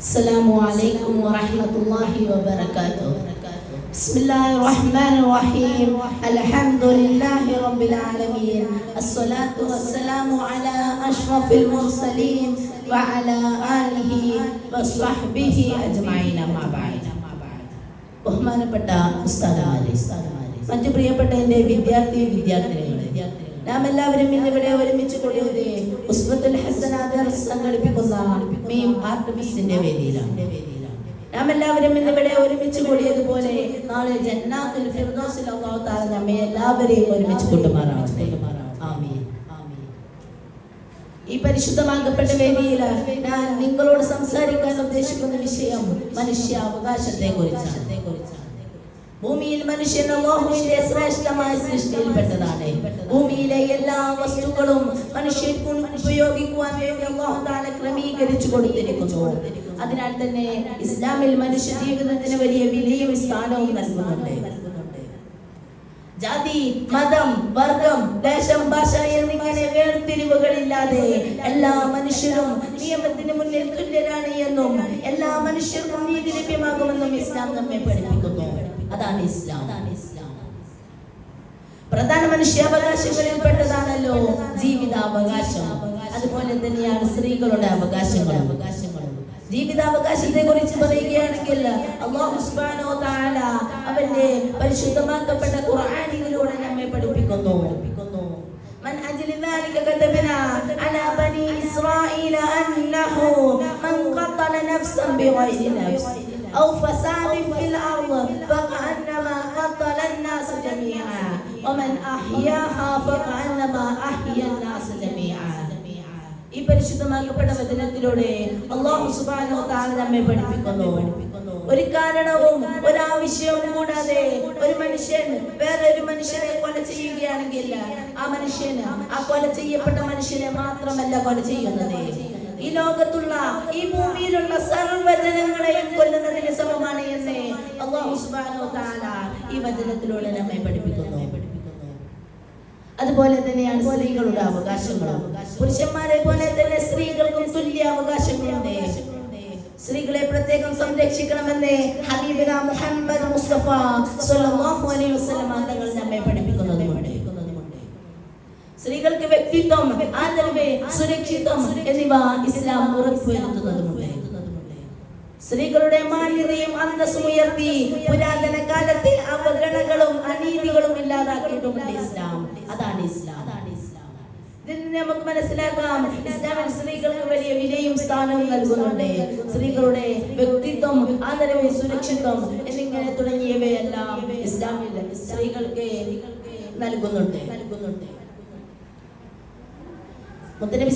السلام عليكم ورحمة الله وبركاته بسم الله الرحمن الرحيم الحمد لله رب العالمين الصلاة والسلام على أشرف المرسلين وعلى آله وصحبه أجمعين أما بعد ബഹുമാനപ്പെട്ട ഉസ്താദമാരെ മറ്റു പ്രിയപ്പെട്ട എൻ്റെ വിദ്യാർത്ഥി വിദ്യാർത്ഥിനികളെ നാം എല്ലാവരും ഇന്നിവിടെ ഒരുമിച്ച് കൂടിയത് സംഘടിപ്പിക്കുന്ന മീം വേദിയിലാണ്. നാം എല്ലാവരും ഇന്നിവിടെ ഒരുമിച്ച് കൂടിയതുപോലെ നാളെ ജന്നാത്തുൽ ഫിർദോസിൽ അല്ലാഹു തആല നമ്മെ എല്ലാവരെയും ഒരുമിച്ച് കൊണ്ടുമാറാവട്ടെ ആമീൻ. ഈ പരിശുദ്ധമാകപ്പെട്ട വേദിയിൽ ഞാൻ നിങ്ങളോട് സംസാരിക്കാൻ ഉദ്ദേശിക്കുന്ന വിഷയം മനുഷ്യ അവകാശത്തെ കുറിച്ചാണ് ഭൂമിയിൽ മനുഷ്യൻ അല്ലാഹുവിന്റെ ശ്രേഷ്ഠമായ സൃഷ്ടിയിൽപ്പെട്ടതാണ്. ഭൂമിയിലെ എല്ലാ വസ്തുക്കളും മനുഷ്യൻ ഉപയോഗിക്കുവാൻ വേണ്ടി തആല ക്രമീകരിച്ചു കൊടുത്തിരിക്കുന്നു. അതിനാൽ തന്നെ ഇസ്ലാമിൽ മനുഷ്യ ജീവിതത്തിന് വലിയ വിലയും സ്ഥാനവും നൽകുന്നുണ്ട്. ജാതി മതം വർഗം ദേശം ഭാഷ എന്നിങ്ങനെ വേർതിരിവുകളില്ലാതെ എല്ലാ മനുഷ്യരും നിയമത്തിന് മുന്നിൽ തുല്യരാണ് എന്നും എല്ലാ മനുഷ്യർക്കും നീതി ലഭ്യമാകുമെന്നും ഇസ്ലാം നമ്മെ പഠിപ്പിക്കുന്നു. അതാണ് ഇസ്ലാം പ്രധാന മനുഷ്യാവകാശങ്ങളിൽ പെട്ടതാണല്ലോ ജീവിതാവകാശം അതുപോലെ തന്നെയാണ് സ്ത്രീകളുടെ അവകാശങ്ങളും അവകാശങ്ങളും ജീവിതാവകാശത്തെ കുറിച്ച് പറയുകയാണെങ്കിൽ അള്ളാഹു സുബ്ഹാനഹു വ തആല അവന്റെ പരിശുദ്ധമാക്കപ്പെട്ട ഖുർആനിലൂടെ നമ്മെ പഠിപ്പിക്കുന്നു من أجل ذلك كتبنا على بني إسرائيل أنه من قتل نفسا بغير نفس أو فساد في الأرض فكأنما قتل الناس جميعا ومن أحياها فكأنما أحيا الناس جميعا ഈ പരിശുദ്ധമാക്കപ്പെട്ട വചനത്തിലൂടെ അള്ളാഹു സുബ്ഹാനഹു വ തആല നമ്മെ പഠിപ്പിക്കുന്നു ഒരു കാരണവും ഒരാവശ്യവും കൂടാതെ ഒരു മനുഷ്യൻ വേറെ ഒരു മനുഷ്യനെ കൊല ചെയ്യുകയാണെങ്കിൽ ആ മനുഷ്യന് ആ കൊല ചെയ്യപ്പെട്ട മനുഷ്യനെ മാത്രമല്ല കൊല ചെയ്യുന്നത് ഈ ലോകത്തുള്ള ഈ ഭൂമിയിലുള്ള സർവ്വജനങ്ങളെയും കൊല്ലുന്നതിന് ഈ വചനത്തിലൂടെ നമ്മെ പഠിപ്പിക്കുന്നു. അതുപോലെ തന്നെയാണ് സ്ത്രീകളുടെ അവകാശങ്ങളും. പുരുഷന്മാരെ പോലെ തന്നെ സ്ത്രീകൾക്കും തുല്യ അവകാശങ്ങളുണ്ട്. സ്ത്രീകളെ പ്രത്യേകം സംരക്ഷിക്കണമെന്ന് ഹബീബിന മുഹമ്മദ് മുസ്തഫ സ്വല്ലല്ലാഹു അലൈഹി വസല്ലം തങ്ങൾ നമ്മെ പഠിപ്പിക്കുന്നതുമുണ്ട്. സ്ത്രീകൾക്ക് വ്യക്തിത്വം ആദരവ് സുരക്ഷിതം എന്നിവ ഇസ്ലാം ഉറപ്പുവരുത്തുന്നതുമുണ്ട്. സ്ത്രീകളുടെ മാന്യതയും അന്തസ്സും ഉയർത്തി പുരാതന കാലത്തെ അവഗണകളും അനീതികളും ഇല്ലാതാക്കിയിട്ടുമുണ്ട് ഇസ്ലാം. അതാണ് ഇസ്ലാം. നമുക്ക് മനസ്സിലാക്കാം ഇസ്ലാമിൽ സ്ത്രീകൾക്ക് വലിയ വിലയും സ്ഥാനവും നൽകുന്നുണ്ട്. സ്ത്രീകളുടെ വ്യക്തിത്വം ആദരവ് സുരക്ഷിതം എന്നിങ്ങനെ തുടങ്ങിയവയെല്ലാം ഇസ്ലാമിൽ സ്ത്രീകൾക്ക് നൽകുന്നുണ്ട്. നൽകുന്നുണ്ട് അലൈഹി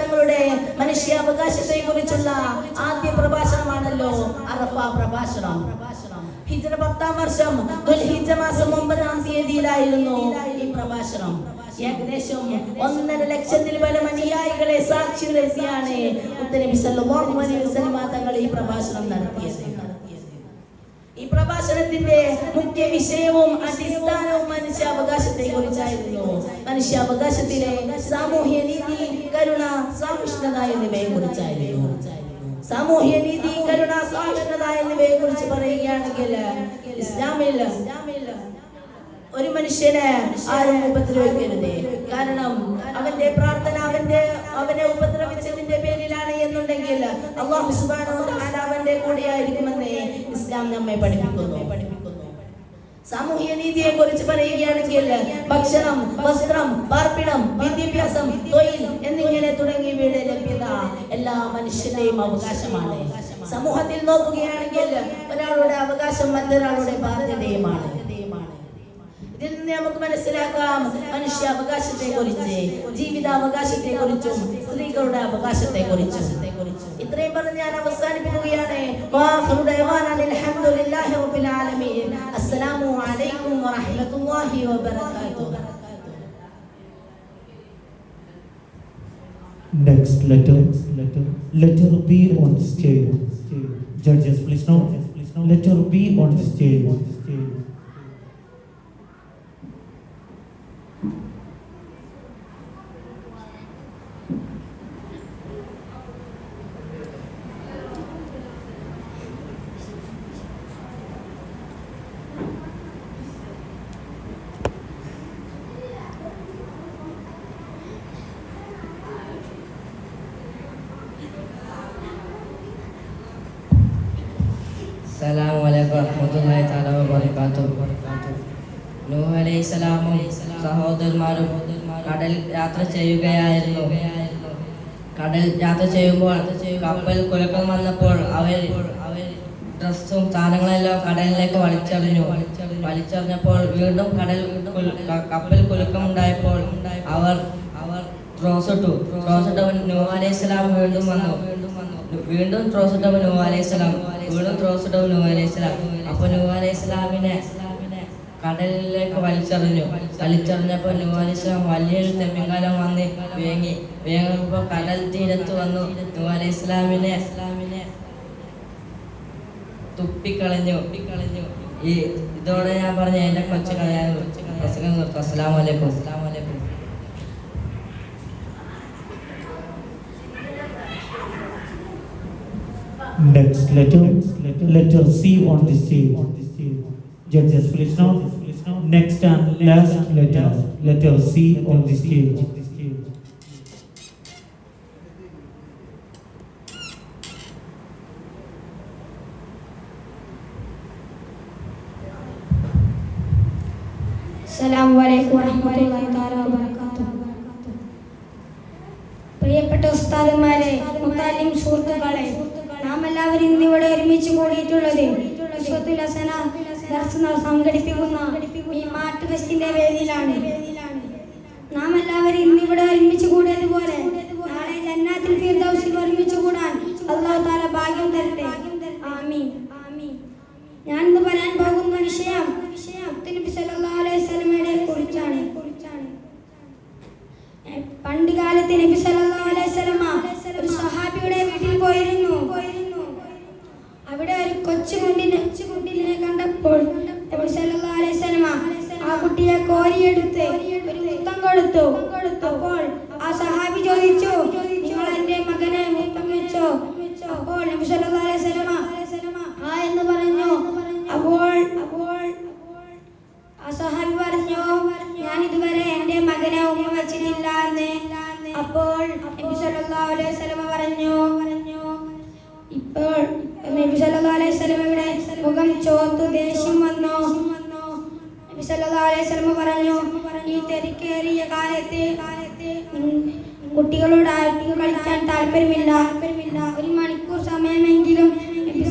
തങ്ങളുടെ മനുഷ്യാവകാശത്തെ കുറിച്ചുള്ള ആദ്യ പ്രഭാഷണമാണല്ലോ അറഫ പ്രഭാഷണം. ഹിജ്റ പത്താം വർഷം ദുൽഹിജ്ജ മാസം ഒമ്പതാം തീയതിയിലായിരുന്നു ഈ പ്രഭാഷണം. ഏകദേശം ഒന്നര ലക്ഷത്തിൽ പല അനുയായികളെ സാക്ഷി നിർത്തിയാണ് തങ്ങൾ ഈ പ്രഭാഷണം നടത്തിയത്. ഈ പ്രഭാഷണത്തിന്റെ മുഖ്യ വിഷയവും അടിസ്ഥാനവും മനുഷ്യാവകാശത്തെ കുറിച്ചായിരുന്നു മനുഷ്യാവകാശത്തിലെ സാമൂഹ്യ നീതി കരുണ സഹിഷ്ണുത എന്നിവയെ കുറിച്ചായിരുന്നു സാമൂഹ്യ നീതി കരുണ സാക്ഷരത എന്നിവയെ കുറിച്ച് പറയുകയാണെങ്കിൽ ഇസ്ലാമിൽ ഒരു മനുഷ്യനെ ആരും ഉപദ്രവിക്കരുത്. കാരണം അവന്റെ പ്രാർത്ഥന അവന്റെ അവനെ ഉപദ്രവിച്ചതിന്റെ പേരിലാണ് എന്നുണ്ടെങ്കിൽ അള്ളാഹു തആല അവന്റെ കൂടെയായിരിക്കുമെന്ന് ഇസ്ലാം നമ്മെ പഠിപ്പിക്കുന്നു. സാമൂഹ്യ നീതിയെ കുറിച്ച് പറയുകയാണെങ്കിൽ ഭക്ഷണം വസ്ത്രം പാർപ്പിടം വിദ്യാഭ്യാസം തൊഴിൽ എന്നിങ്ങനെ തുടങ്ങിയവയുടെ ലഭ്യത എല്ലാ മനുഷ്യന്റെയും അവകാശമാണ്. സമൂഹത്തിൽ നോക്കുകയാണെങ്കിൽ ഒരാളുടെ അവകാശം മറ്റൊരാളുടെ ബാധ്യതയുമാണ്. ഇതിൽ നിന്ന് നമുക്ക് മനസ്സിലാക്കാം മനുഷ്യ അവകാശത്തെ കുറിച്ച് ജീവിതാവകാശത്തെ കുറിച്ചും സ്ത്രീകളുടെ അവകാശത്തെ കുറിച്ചും. ഇത്രയും പറഞ്ഞ് ഞാൻ അവസാനിപ്പിക്കുകയാണ്. റബ്ബിൽ ആലമീൻ. السلام عليكم ورحمة الله وبركاته Next letter, letter, letter B on stage. Judges, please note. Letter B on stage. അസ്സലാമു അലൈക്കും വറഹ്മത്തുള്ളാഹി തആല വബറകാതുഹു. നൂഹ് അലൈഹിസ്സലാമും സഹോദരന്മാരും കടൽ യാത്ര ചെയ്യുകയായിരുന്നു. കടൽ യാത്ര ചെയ്യുമ്പോൾ കപ്പൽ കുലക്കം വന്നപ്പോൾ അവർ അവർ ഡ്രസ്സും സാധനങ്ങളെല്ലാം കടലിലേക്ക് വലിച്ചെറിഞ്ഞു. വലിച്ചെറിഞ്ഞപ്പോൾ വീണ്ടും കടൽ കപ്പൽ കുലുക്കം ഉണ്ടായപ്പോൾ അവർ അവർ ട്രോസിട്ടു ട്രോസിട്ടവൻ നൂഹ് അലൈഹിസ്സലാം വീണ്ടും വന്നു. വീണ്ടും ട്രോസിട്ടവൻ നൂഹ് അലൈഹിസ്സലാം വീണ്ടും ട്രോസിട്ടവൻ നൂഹ് അലൈഹിസ്സലാം അപ്പൊ നൂഹ് അലൈഹിസ്സലാമിനെ കടലിലേക്ക് വലിച്ചെറിഞ്ഞു. വലിച്ചെറിഞ്ഞപ്പോൾ നൂഹ് അലൈഹിസ്സലാം വലിയൊരു തെമ്മിങ്കാലം വന്ന് വേങ്ങി. വേങ്ങുമ്പോൾ കടൽ തീരത്ത് വന്നു. നൂഹ് അലൈഹിസ്സലാമിനെ ഇസ്ലാമിനെ തുപ്പിക്കളഞ്ഞു. തുപ്പിക്കളഞ്ഞു ഈ ഇതോടെ ഞാൻ പറഞ്ഞ എന്റെ കൊച്ചു കളയാൻ പ്രസംഗം നിർത്തും അലൈക്കും. അസ്സലാമു Next letter, letter C on the stage. Judges, please note. Next and last letter, letter C on the stage. അസ്സലാമു അലൈക്കും വറഹ്മത്തുള്ളാഹി തആല വബറകാതുഹു പ്രിയപ്പെട്ട ഉസ്താദുമാരെ മുത്താലിം സുഹൃത്തുക്കളെ നാം എല്ലാവരും ഇന്നിവിടെ ഒരുമിച്ച് കൂടിയിട്ടുള്ളത് ഹസന ദർസ് സംഘടിപ്പിക്കുന്ന ഈ മാറ്റ് ഫെസ്റ്റിന്റെ വേദിയിലാണ്. നാം എല്ലാവരും ഇന്നിവിടെ ഒരുമിച്ച് കൂടിയതുപോലെ നാളെ ജന്നാത്തിൽ ഫിർദൗസിൽ ഒരുമിച്ച് കൂടാൻ അല്ലാഹു തആല ഭാഗ്യം തരട്ടെ. ആമീൻ. ഞാൻ ഇന്ന് പറയാൻ പോകുന്ന വിഷയം മുത്തുനബി സല്ലല്ലാഹു അലൈഹി വസല്ലമയെ കുറിച്ചാണ്. പണ്ട് കാലത്ത് നബി സല്ലല്ലാഹു അലൈഹി ഒരു സഹാബിയുടെ വീട്ടിൽ പോയിരുന്നു അവിടെ ഒരു കൊച്ചു കുട്ടിനെ കുട്ടിനെ കണ്ടപ്പോൾ നബി സല്ലല്ലാഹു അലൈഹി വസല്ലമ ആ കുട്ടിയെ കോരിയെടുത്ത് ഒരു മുത്തം കൊടുത്തു. അപ്പോൾ ആ സഹാബി ചോദിച്ചു നിങ്ങൾ എന്റെ മകനെ മുത്തം വെച്ചോ? അപ്പോൾ ആ എന്ന് പറഞ്ഞു. അപ്പോൾ അപ്പോൾ ആ പറഞ്ഞു ഞാൻ ഇതുവരെ എന്റെ മകനെ ഉമ്മ വെച്ചിട്ടില്ല എന്ന്. അപ്പോൾ നബി സല്ലല്ലാഹു അലൈഹി വസല്ലമ പറഞ്ഞു പറഞ്ഞു ഇപ്പോൾ നബി സല്ലല്ലാഹു അലൈഹി വസല്ലമയുടെ മുഖം ചോത്തു ദേഷ്യം വന്നു. നബി സല്ലല്ലാഹു അലൈഹി വസല്ലമ പറഞ്ഞു ഈ തിരക്കേറിയ കാലത്ത് കാലത്തെ കുട്ടികളോട് ആർക്കും കളിക്കാൻ താല്പര്യമില്ല. ഒരു മണിക്കൂർ സമയമെങ്കിലും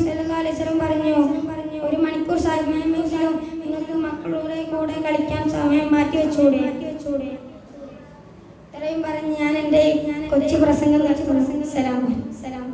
സല്ലല്ലാഹു പറഞ്ഞു പറഞ്ഞു ഒരു മണിക്കൂർ സമയമെങ്കിലും നിങ്ങൾക്ക് മക്കളുടെ കൂടെ കളിക്കാൻ സമയം മാറ്റി വെച്ചൂടെ. മാറ്റി വെച്ചൂടെ ഇത്രയും പറഞ്ഞ് ഞാൻ എന്റെ കൊച്ചു പ്രസംഗം പ്രസംഗം സലാം സലാം